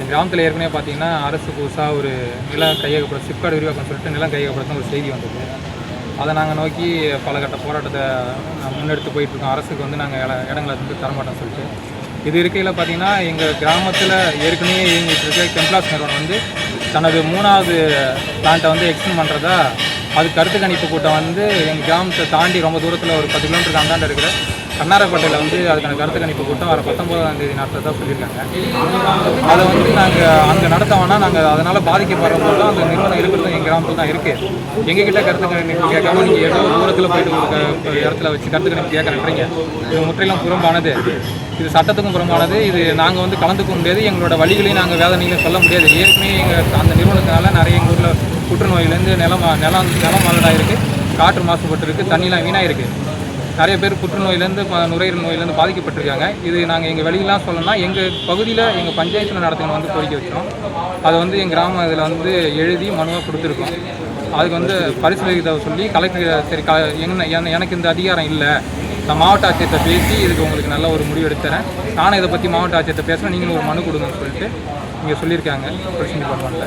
இந்த கிராமத்தில் ஏற்கனவே பார்த்தீங்கன்னா அரசு புதுசாக ஒரு நில கையகப்படுத்த சிப்காடு விரிவாக்கம் சொல்லிட்டு நிலம் கையகப்படுத்த ஒரு செய்தி வந்தது. அதை நாங்கள் நோக்கி பல கட்ட போராட்டத்தை முன்னெடுத்து போயிட்டுருக்கோம். அரசுக்கு வந்து நாங்கள் இட இடங்களை வந்து தரமாட்டோம் சொல்லிட்டு. இது இருக்கையில் பார்த்தீங்கன்னா எங்கள் கிராமத்தில் ஏற்கனவே இயங்கிட்டு இருக்க கெம்ப்ளாஸ் நிறுவனம் வந்து தனது மூணாவது பிளான்ட்டை வந்து எக்ஸ்டெண்ட் பண்ணுறதா அது கருத்து கணிப்பு கூட்டம் வந்து எங்கள் கிராமத்தை தாண்டி ரொம்ப தூரத்தில் ஒரு பத்து கிலோமீட்டருக்கு அந்தாண்ட இருக்கிற கண்ணாரப்பேட்டையில் வந்து அதுக்கான கருத்து கணிப்பு கூட்டம் வர பத்தொன்பதாம் தேதி நடத்ததா சொல்லியிருக்காங்க. அதை வந்து நாங்கள் அங்கே நடத்த வேணால் நாங்கள் அதனால் பாதிக்கப்படுறதோட அந்த நிறுவனம் இருக்கிறது எங்கள் கிராமத்தில் தான் இருக்குது எங்ககிட்ட கருத்து கணிப்பு கேட்காம நீங்கள் ஏதோ தூரத்தில் போயிட்டு ஒரு இடத்துல வச்சு கருத்து கணிப்பு கேட்குறீங்க இது முற்றிலும் புறம்பானது. இது சட்டத்துக்கும் புறம்பானது. இது நாங்கள் வந்து கலந்துக்க முடியாது. எங்களோட வழிகளையும் நாங்கள் வேதனைகளையும் சொல்ல முடியாது. ஏற்கனவே எங்கள் அந்த நிறுவனத்தினால நிறைய எங்கள் ஊரில் புற்றுநோயிலேருந்து நிலம் நிலம் நிலம் மலடாக இருக்குது காற்று மாசுபட்டு இருக்குது தண்ணிலாம் வீணாக இருக்குது நிறைய பேர் புற்றுநோயிலேருந்து நுரையீரல் நோயிலேருந்து பாதிக்கப்பட்டிருக்காங்க. இது நாங்கள் எங்கள் வெளியெல்லாம் சொல்லணும்னா எங்கள் பகுதியில் எங்கள் பஞ்சாயத்தில் நடத்தின வந்து கோரிக்கை வச்சோம் அதை வந்து எங்கள் கிராமம் இதில் வந்து எழுதி மனுவாக கொடுத்துருக்கோம். அதுக்கு வந்து பரிசீலிக்க சொல்லி கலெக்டர் சரி க என்ன எனக்கு இந்த அதிகாரம் இல்லை. நான் மாவட்ட ஆட்சியத்தை பேசி இதுக்கு உங்களுக்கு நல்ல ஒரு முடிவு எடுத்துறேன். நானும் இதை பற்றி மாவட்ட ஆட்சியத்தை பேசுகிறேன் நீங்களும் ஒரு மனு கொடுங்கன்னு சொல்லிட்டு இங்கே சொல்லியிருக்காங்க. பிரச்சனை பண்ணுவாங்க